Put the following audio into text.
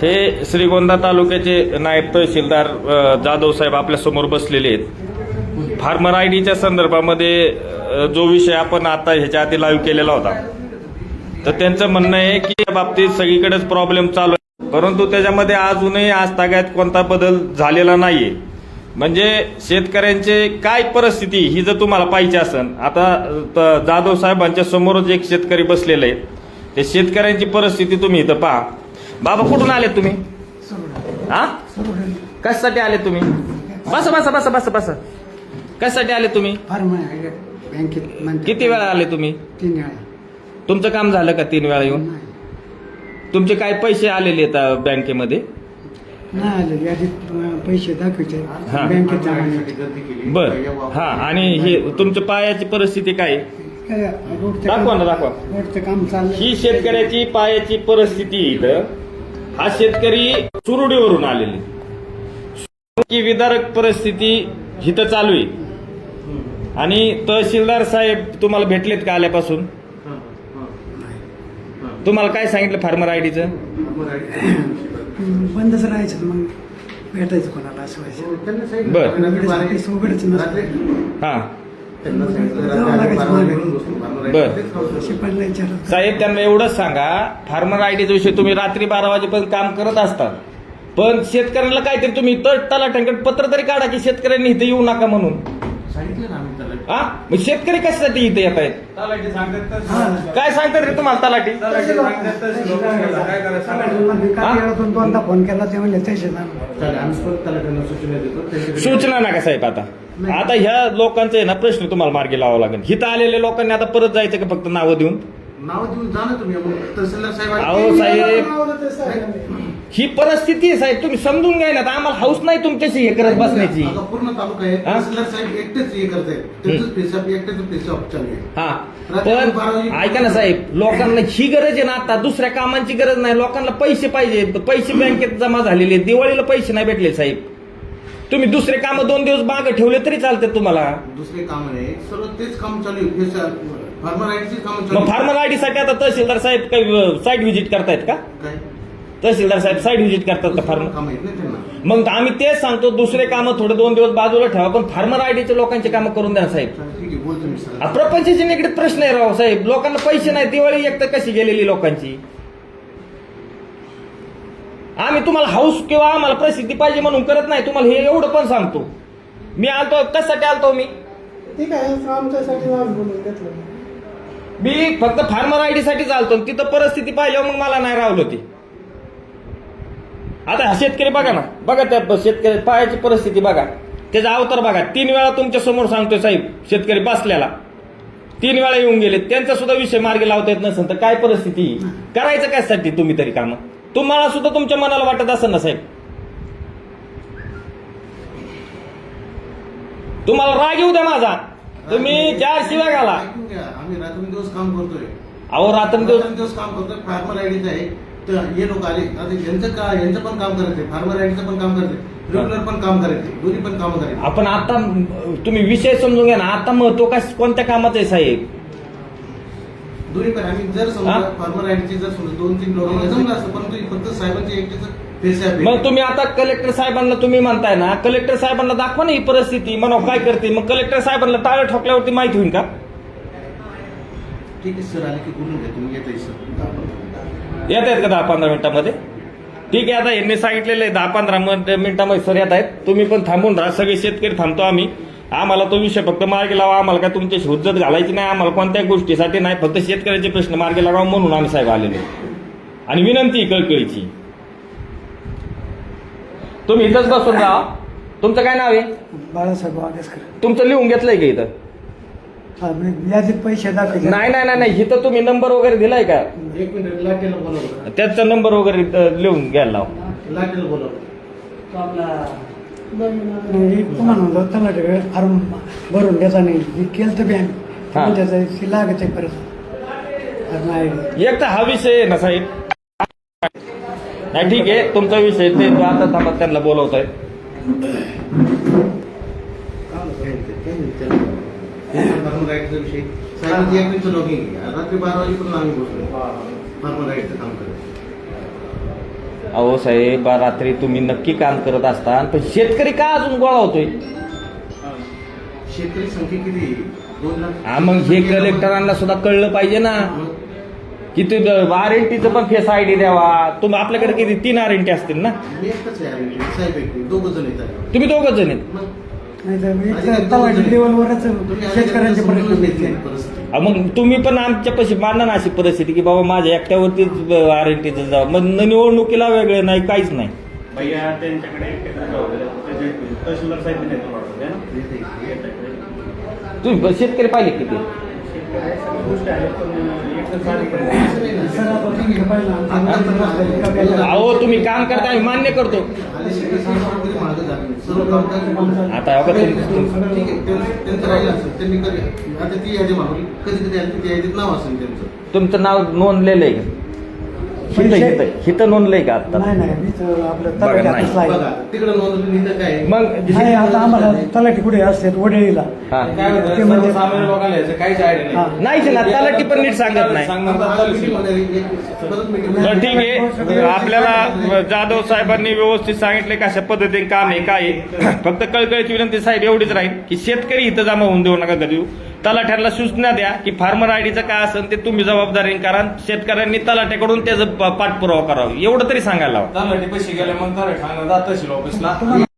हे श्रीगोंदा तालुक्याचे नायब तहसीलदार जाधव साहेब आपल्यासमोर बसलेले आहेत. फार्मर आय डीच्या संदर्भामध्ये जो विषय आपण आता ह्याच्या आधी लाईव्ह केलेला होता तर त्यांचं म्हणणं आहे की या बाबतीत सगळीकडेच प्रॉब्लेम चालू आहे. परंतु त्याच्यामध्ये अजूनही आज ताग्यात कोणता बदल झालेला नाहीये. म्हणजे शेतकऱ्यांचे काय परिस्थिती ही जर तुम्हाला पाहिजे असेल आता त- जाधव साहेबांच्या समोरच एक शेतकरी बसलेले आहेत. ते शेतकऱ्यांची परिस्थिती तुम्ही इथं पहा. बाबा कुठून आले तुम्ही? हा कशासाठी आले तुम्ही? बसा बसा बसा बसा बसा. कशासाठी आले तुम्ही? बँकेत किती वेळा आले तुम्ही? तीन वेळा. तुमचं काम झालं का तीन वेळा येऊन? नाही. तुमचे काय पैसे आलेले आहेत बँकेमध्ये? नाही आले यादीत अं, पैसे दाखवायचे. हा. बँकेत. बर. हा आणि हे तुमच्या पायाची परिस्थिती काय दाखवा ना दाखवा. रोडचं काम चाललं ही शेतकऱ्याची पायाची परिस्थिती इथं. हा शेतकरी चुरुडीवरून आलेले. की विदारक परिस्थिती इथं चालू आहे. आणि तहसीलदार साहेब तुम्हाला भेटलेत का आल्यापासून? तुम्हाला काय सांगितलं फार्मर आयडीचं बंदच राहायचं मग भेटायचं कोणाला असं व्हायचं. बर. हा. बर. साहेब त्यांना एवढंच सांगा. फार्मर आयडीच्या विषय तुम्ही रात्री बारा वाजेपर्यंत काम करत असतात पण शेतकऱ्यांना काहीतरी तुम्ही तर तलाठ्यांकडे पत्र तरी काढा की शेतकऱ्यांनी इथे येऊ नका म्हणून सांगितलं ना आम्ही त्याला हा? मग शेतकरी कशासाठी इथे येत आहेत? तलाठी सांगतात तर हा. काय सांगतात रे तुम्हाला तलाठी? तलाठी सांगतात तर लोकांना काय करायचं? हा? काल दोनदा फोन केला ते म्हणले तसे ना चालेल आम्ही परत तलाठ्यांना सूचना देतो. त्यांच्याकडे- सूचना नका साहेब आता. आता ह्या लोकांचं आहे ना प्रश्न तुम्हाला मार्गी लावावा लागेल. हिथं आलेल्या लोकांनी आता परत जायचं का फक्त नावं देऊन? नाव देऊन जा ना तुम्ही. मग तहसीलदार साहेब अहो साहेब. ही परिस्थिती आहे साहेब तुम्ही समजून घ्या ना. आता आम्हाला हाऊस नाही तुमच्याशी हे करत बसण्याची. आता पूर्ण तालुका आहे. हा? तहसीलदार साहेब एकटेच हे करतायत त्यांचंच पेशाब एकटेच पेशाब चालू आहे. हा. रात्री बारा पण ऐका ना साहेब लोकांना ही गरज आहे ना आता. दुसऱ्या कामांची गरज नाही. लोकांना पैसे पाहिजे. पैसे बँकेत जमा झालेले. आहेत. दिवाळीला पैसे नाही भेटले साहेब. तुम्ही दुसरे काम दोन दिवस मागे ठेवले तरी चालते तुम्हाला. दुसरे काम नाही सर्व तेच काम चालू आहे. पेशाब फार्मर काम चालू मग आहे. फार्मर आयडी साठी आता तहसीलदार साहेब काही साईट व्हिजिट करतायत का? काय? तहसीलदार साहेब साईट व्हिजिट करतात का फार्मर मग आम्ही तेच सांगतो दुसरे कामं थोडे दोन दिवस बाजूला ठेवा पण फार्मर आयडीचे लोकांचे कामं करून द्या साहेब. चालेल, ठीक आहे बोलतो मी सर हा, प्रपंचाची निगडीत प्रश्न आहे राव साहेब. लोकांना पैसे नाही दिवाळी एक तर कशी गेलेली लोकांची? आम्ही तुम्हाला हाऊस किंवा आम्हाला प्रसिद्धी पाहिजे म्हणून करत नाही तुम्हाला हे एवढं पण सांगतो. मी आलतो कशासाठी आलतो मी? ठीक आहे आमच्यासाठी बोलून घेतलं. मी फक्त फार्मर आयडी साठी चालतो तिथं परिस्थिती पाहिल्यावर मग मला नाही रावलं ती. आता हा शेतकरी बघा ना. बघा त्या शेतकरी पायाची परिस्थिती बघा. त्याचा अवतार बघा. तीन वेळा तुमच्यासमोर सांगतोय साहेब शेतकरी बसल्याला तीन वेळा येऊन गेले. त्यांचा सुद्धा विषय मार्गी लावता येत नसेल तर काय परिस्थिती? करायचं कशासाठी तुम्ही तरी काम? तुम्हाला सुद्धा तुमच्या मनाला वाटत असेल ना साहेब? तुम्हाला राग येऊ द्या माझा. तुम्ही चार शिव्या घाला. आम्ही रात्रंदिवस काम करतोय. अहो रात्रंदिवस दिवस काम करतोय. फार्मर आयडीचं आहे. तर हे लोक आले. आता यांचं का यांचं पण काम करायचंय फार्मर आयडीचं पण काम करायचंय रेग्युलर पण काम करायचंय दोन्ही पण काम करायचे आपण आता तुम्ही विषय समजून घ्या ना. आता महत्त्व काय कोणत्या कामाचं आहे साहेब? दोन्ही पण. आम्ही जर? समजा फार्मर आयडीचे जर समजा दोन तीन लोक जमलं असतं परंतु फक्त साहेबांचे एकटेच. मग तुम्ही आता कलेक्टर साहेबांना तुम्ही म्हणताय ना कलेक्टर साहेबांना दाखवा ना ही परिस्थिती. म्हणा काय करते? मग कलेक्टर साहेबांना टाळं ठोकल्यावरती माहिती होईल का? ठीक आहे सर. आले की बोलून घ्या. तुम्ही येताय सर. येत आहेत का दहा पंधरा मिनिटामध्ये? ठीक आहे आता यांनी सांगितलेलं आहे दहा पंधरा मिनिट- मिनिटामध्ये सर येत आहेत तुम्ही पण थांबून राहा सगळे शेतकरी थांबतो आम्ही. आम्हाला तो विषय फक्त मार्गी लावा आम्हाला काय तुमच्याशी हुज्जत घालायची नाही आम्हाला कोणत्याही गोष्टीसाठी नाही फक्त शेतकऱ्याचे प्रश्न मार्गी लावा म्हणून आम्ही साहेब आलेलो. आणि विनंती कळकळीची. तुम्ही इथंच बसून राहा. तुमचं काय नाव आहे? बाळासाहेब वागेसकर. तुमचं लिहून घेतलंय का इथं? म्हणजे यादीत पैसे नाही नाही नाही नाही इथं तुम्ही नंबर वगैरे दिलाय का? एक मिनिट लाटेला बोलवलं त्याचा नंबर वगैरे इथं लिहून घ्यायला लावा. लाटेला बोलवलं नाही, तुम्हाला म्हणलं तलाठी फॉर्म भरून द्यायचा नाही. मी केलं तर बँक हा. त्याचं लागत आहे परत. आयडी एक तर हा विषय आहे ना साहेब. नाही ठीक आहे तुमचा विषय ते तो आता थांबा त्यांना बोलवतोय. फार्मर राईटचा विषय एकटीचं लॉगिंग रात्री बारा वाजेपर्यंत आम्ही बसलो. फार्मर राईटचं काम करत अहो साहेब रात्री तुम्ही नक्की काम करत असता पण शेतकरी का अजून गोळा होतोय? शेतकरी संख्या किती आहे? दोन लाख हा मग हे कलेक्टरांना सुद्धा कळलं पाहिजे ना. की ते आर एन टीचं पण फेस आय डी द्यावा. तुम्ही आपल्याकडे किती तीन आर एन टी असतील ना? मी एकटाच आहे आणि साहेब दोघं जण येतात. तुम्ही दोघच जण आहेत. नाही तर तलाठी लेवलवरच शेतकऱ्यांचे प्रश्न घेतली मग तुम्ही पण आमच्या पशी मांडा ना अशी परिस्थिती की बाबा माझ्या एकट्यावरतीच आर एन टीचं जावं. मग न- निवडणुकीला वेगळं नाही काहीच नाही. भैया त्यांच्याकडे तहसीलदार साहेब तुम्ही शेतकरी पाहिले किती? अहो तुम्ही काम करता आम्ही मान्य करतो. आता ठीक आहे त्यांचं राहिलं असेल त्यांनी आता ती यादी मागवली. कधी कधी आली ती नाव असेल त्यांचं. तुमचं नाव नोंदलेलं आहे. हिथं पैसे- हिथं हिथं नोंदलंय का आता नाही नाही आपलं तलाठी नाही. ऑफिसला आहे. बघा तिकडे नोंदवली तर काय आहे? मग नाही आता आम्हाला तलाठी कुठे असतात वडेळीला हा. ते म्हणजे काहीच आयडिया हा. नाहीच ना तलाठी पण नीट सांगत नाही आता आज meeting होणार आहे. एक- परत meeting तर ठीक आहे आपल्याला जाधव साहेबांनी व्यवस्थित सांगितले कशा पद्धतीने काम आहे काय आहे. फक्त कळकळीची विनंती साहेब एवढीच राहील की शेतकरी इथं जमा होऊन देऊ नका कधी तलाठ्याला सूचना द्या की फार्मर आयडीचं काय असेल ते तुम्ही जबाबदारी कारण शेतकऱ्यांनी तलाठ्याकडून त्याचा पाठपुरावा करावा. एवढं तरी सांगायला हवं तलाठी पैसे गेले मग तलाठी जात ऑफिसला